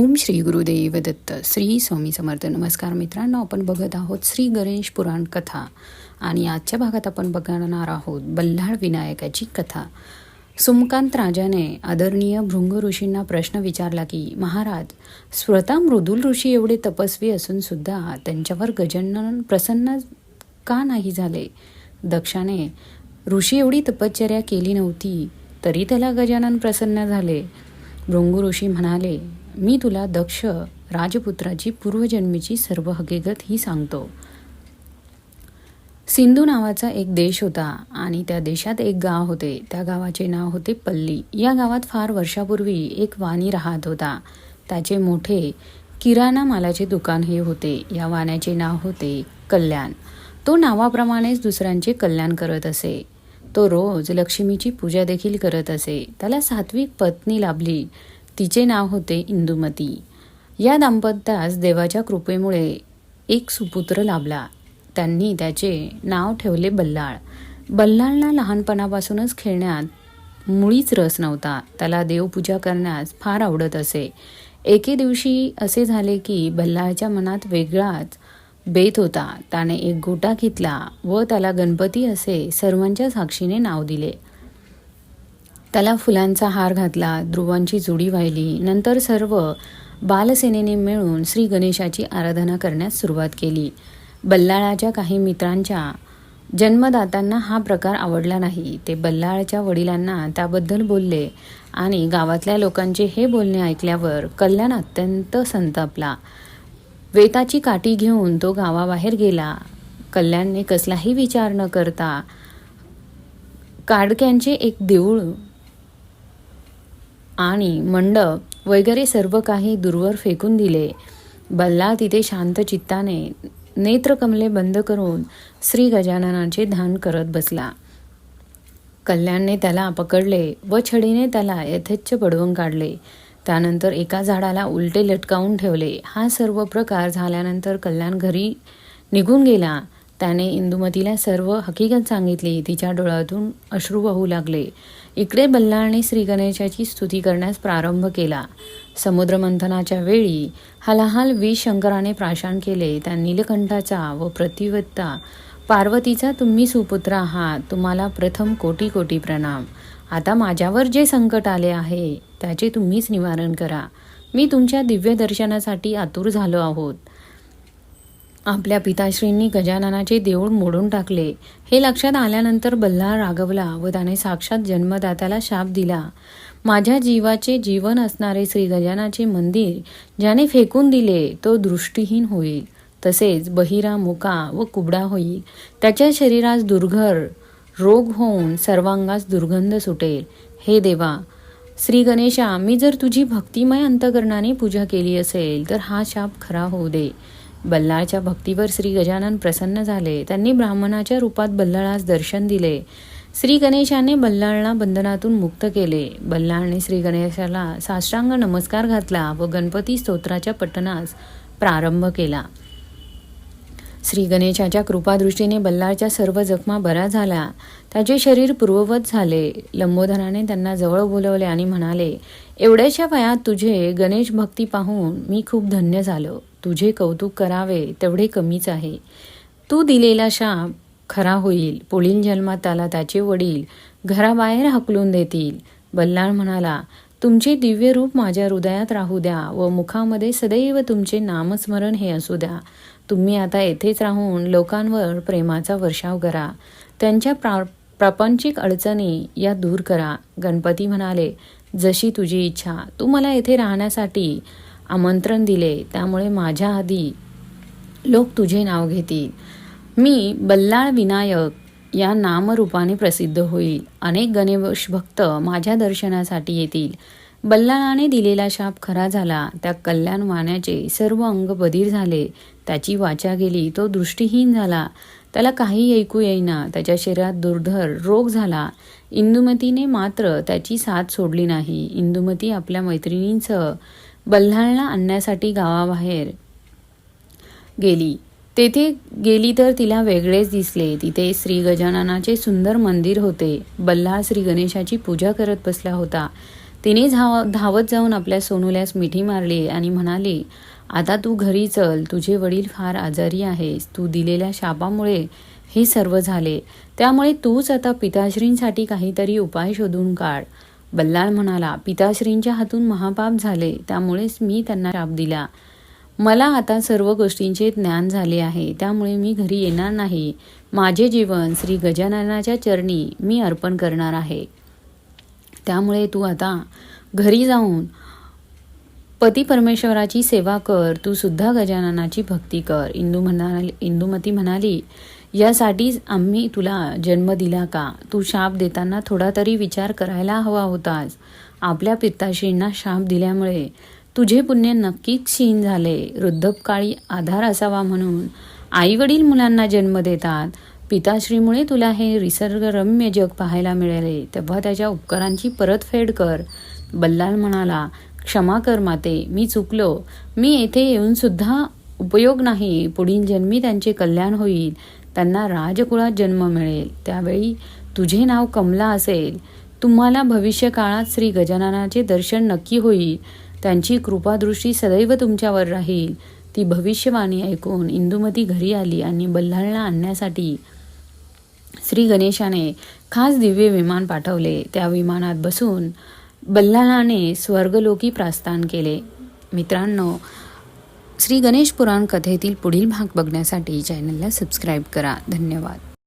ओम श्री गुरुदेव दत्त श्री स्वामी समर्थ. नमस्कार मित्रांनो आपण बघत आहोत श्री गणेश पुराण कथा. आणि आजच्या भागात आपण बघणार आहोत बल्लाळ विनायकाची कथा. सुमकांत राजाने आदरणीय भृंग ऋषींना प्रश्न विचारला की महाराज स्वतः मृदुल ऋषी एवढे तपस्वी असून सुद्धा त्यांच्यावर गजानन प्रसन्न का नाही झाले? दक्षाने ऋषी एवढी तपश्चर्या केली नव्हती तरी त्याला गजानन प्रसन्न झाले. भृंगू ऋषी म्हणाले मी तुला दक्ष राजपुत्राची पूर्वजन्मीची सर्व हकीकत ही सांगतो. सिंधू नावाचा एक देश होता आणि त्या देशात एक गाव होते. त्या गावाचे नाव होते पल्ली. या गावात फार वर्षापूर्वी एक वाणी राहत होता. त्याचे मोठे किराणा मालाचे दुकान हे होते. या वाण्याचे नाव होते कल्याण. तो नावाप्रमाणेच दुसऱ्यांचे कल्याण करत असे. तो रोज लक्ष्मीची पूजा देखील करत असे. त्याला सात्विक पत्नी लाभली. तिचे नाव होते इंदुमती. या दाम्पत्यास देवाच्या कृपेमुळे एक सुपुत्र लाभला. त्यांनी त्याचे नाव ठेवले बल्लाळ. बल्लाळला लहानपणापासूनच खेळण्यात मुळीच रस नव्हता. त्याला देवपूजा करण्यास फार आवडत असे. एके दिवशी असे झाले की बल्लाळच्या मनात वेगळाच बेत होता. त्याने एक गोटा घेतला व त्याला गणपती असे सर्वांच्या साक्षीने नाव दिले. त्याला फुलांचा हार घातला ध्रुवांची जुडी वाहिली. नंतर सर्व बालसेनेने मिळून श्री गणेशाची आराधना करण्यास सुरुवात केली. बल्लाळाच्या काही मित्रांच्या जन्मदात्यांना हा प्रकार आवडला नाही. ते बल्लाळच्या वडिलांना त्याबद्दल बोलले आणि गावातल्या लोकांचे हे बोलणे ऐकल्यावर कल्याण अत्यंत संतापला. वेताची काठी घेऊन तो गावाबाहेर गेला. कल्याणने कसलाही विचार न करता काडक्यांचे एक देऊळ आणि मंडप वगैरे सर्व काही दूरवर फेकून दिले. बल्ला तिथे शांत चित्ताने नेत्रकमले बंद करून श्री गजाननाचे ध्यान करत बसला. कल्याणने त्याला पकडले व छडीने त्याला यथेच्छ पडवून काढले. त्यानंतर एका झाडाला उलटे लटकावून ठेवले. हा सर्व प्रकार झाल्यानंतर कल्याण घरी निघून गेला. त्याने इंदुमतीला सर्व हकीकत सांगितली. तिच्या डोळ्यातून अश्रू वाहू लागले. इकडे बल्लाळने श्रीगणेशाची स्तुती करण्यास प्रारंभ केला. समुद्रमंथनाच्या वेळी हलाहाल वी शंकराने प्राशान केले. त्या नीलकंठाचा व प्रतिवत्ता. पार्वतीचा तुम्ही सुपुत्र आहात. तुम्हाला प्रथम कोटी कोटी प्रणाम. आता माझ्यावर जे संकट आले आहे त्याचे तुम्हीच निवारण करा. मी तुमच्या दिव्य दर्शनासाठी आतुर झालो आहोत. आपल्या पिताश्रींनी गजाननाचे देऊळ मोडून टाकले. हे लक्षात आल्यानंतर बल्लाळ रागवला व त्याने साक्षात जन्मदात्याला शाप दिला. माझ्या जीवाचे जीवन असणारे श्री गजानाचे मंदिर ज्याने फेकून दिले तो दृष्टीहीन होईल. तसेच बहिरा मुका व कुबडा होईल. त्याच्या शरीरास दुर्घर रोग होऊन सर्वांगास दुर्गंध सुटेल. हे देवा श्री गणेशा मी जर तुझी भक्तिमय अंतकरणाने पूजा केली असेल तर हा शाप खरा होऊ दे. बल्लाळच्या भक्तीवर श्री गजानन प्रसन्न झाले. त्यांनी ब्राह्मणाच्या रूपात बल्लाळास दर्शन दिले. श्री गणेशाने बल्लाळला बंधनातून मुक्त केले. बल्लाळने श्री गणेशाला साष्टांग नमस्कार घातला व गणपती स्तोत्राच्या पठणास प्रारंभ केला. श्री गणेशाच्या कृपादृष्टीने बल्लाळच्या सर्व जखमा बऱ्या झाल्या त्याचे शरीर पूर्ववत झाले. लंबोधराने त्यांना जवळ बोलवले आणि म्हणाले एवढ्याशा वयात तुझे गणेश भक्ती पाहून मी खूप धन्य झालो. तुझे कौतुक करावे तेवढे कमीच आहे. तू दिलेला शाप खरा होईल. पुढील जन्मात त्याला त्याचे वडील घराबाहेर हकलून देतील. बल्लाळ म्हणाला तुमचे दिव्य रूप माझ्या हृदयात राहू द्या व मुखामध्ये सदैव तुमचे नामस्मरण हे असू द्या. तुम्ही आता येथेच राहून लोकांवर प्रेमाचा वर्षाव करा. त्यांच्या प्रा प्रापंचिक अडचणी या दूर करा. गणपती म्हणाले जशी तुझी इच्छा तू मला येथे राहण्यासाठी आमंत्रण दिले त्यामुळे माझ्या आधी लोक तुझे नाव घेतील. मी बल्लाळ विनायक या नामरूपाने प्रसिद्ध होईल. अनेक गणेश भक्त माझ्या दर्शनासाठी येतील. बल्लाळाने दिलेला शाप खरा झाला. त्या कल्याण वाण्याचे सर्व अंग बधीर झाले. त्याची वाचा गेली तो दृष्टीहीन झाला. त्याला काही ऐकू येईना. त्याच्या शरीरात दुर्धर रोग झाला. इंदुमतीने मात्र त्याची साथ सोडली नाही. इंदुमती आपल्या मैत्रिणींसह बल्हाळला आणण्यासाठी गावाबाहेर गेली. तेथे गेली तर तिला वेगळेच दिसले. तिथे श्री गजाननाचे सुंदर मंदिर होते. बल्लाळ श्री गणेशाची पूजा करत बसला होता. तिने धाव धावत जाऊन आपल्या सोनूल्यास मिठी मारली आणि म्हणाली आता तू घरी चल तुझे वडील फार आजारी आहेस तू दिलेल्या शापामुळे हे सर्व झाले. त्यामुळे तूच आता पिताश्रींसाठी काहीतरी उपाय शोधून काढ. बल्लाळ म्हणाला पिताश्रींच्या हातून महापाप झाले त्यामुळेच मी त्यांना शाप दिला. मला आता सर्व गोष्टींचे ज्ञान झाले आहे त्यामुळे मी घरी येणार नाही. माझे जीवन श्री गजाननाच्या चरणी मी अर्पण करणार आहे. त्यामुळे तू आता घरी जाऊन पती परमेश्वराची सेवा कर तू सुद्धा गजाननाची भक्ती कर. इंदू म्हणाली इंदुमती म्हणाली यासाठीच आम्ही तुला जन्म दिला का? तू शाप देताना थोडा तरी विचार करायला हवा होतास. आपल्या पिताश्रींना शाप दिल्यामुळे तुझे पुण्य नक्कीच क्षीण झाले. वृद्धपकाळी आधार असावा म्हणून आईवडील मुलांना जन्म देतात. पिताश्रीमुळे तुला हे निसर्गरम्य जग पाहायला मिळाले. तेव्हा त्याच्या उपकारांची परतफेड कर. बल्लाल म्हणाला क्षमा कर माते मी चुकलो. मी येथे येऊन सुद्धा उपयोग नाही. पुढील जन्मी त्यांचे कल्याण होईल. त्यांना राजकुळात जन्म मिळेल. त्यावेळी तुझे नाव कमला असेल. तुम्हाला भविष्य काळात श्री गजाननाचे दर्शन नक्की होईल. त्यांची कृपादृष्टी सदैव तुमच्यावर राहील. ती भविष्यवाणी ऐकून इंदुमती घरी आली आणि बल्लाळला आणण्यासाठी श्री गणेशाने खास दिव्य विमान पाठवले. त्या विमानात बसून बल्लाळाने स्वर्गलोकी प्रस्थान केले. मित्रांनो श्री गणेश पुराण कथेतील पुढील भाग बघण्यासाठी चॅनलला सबस्क्राईब करा. धन्यवाद.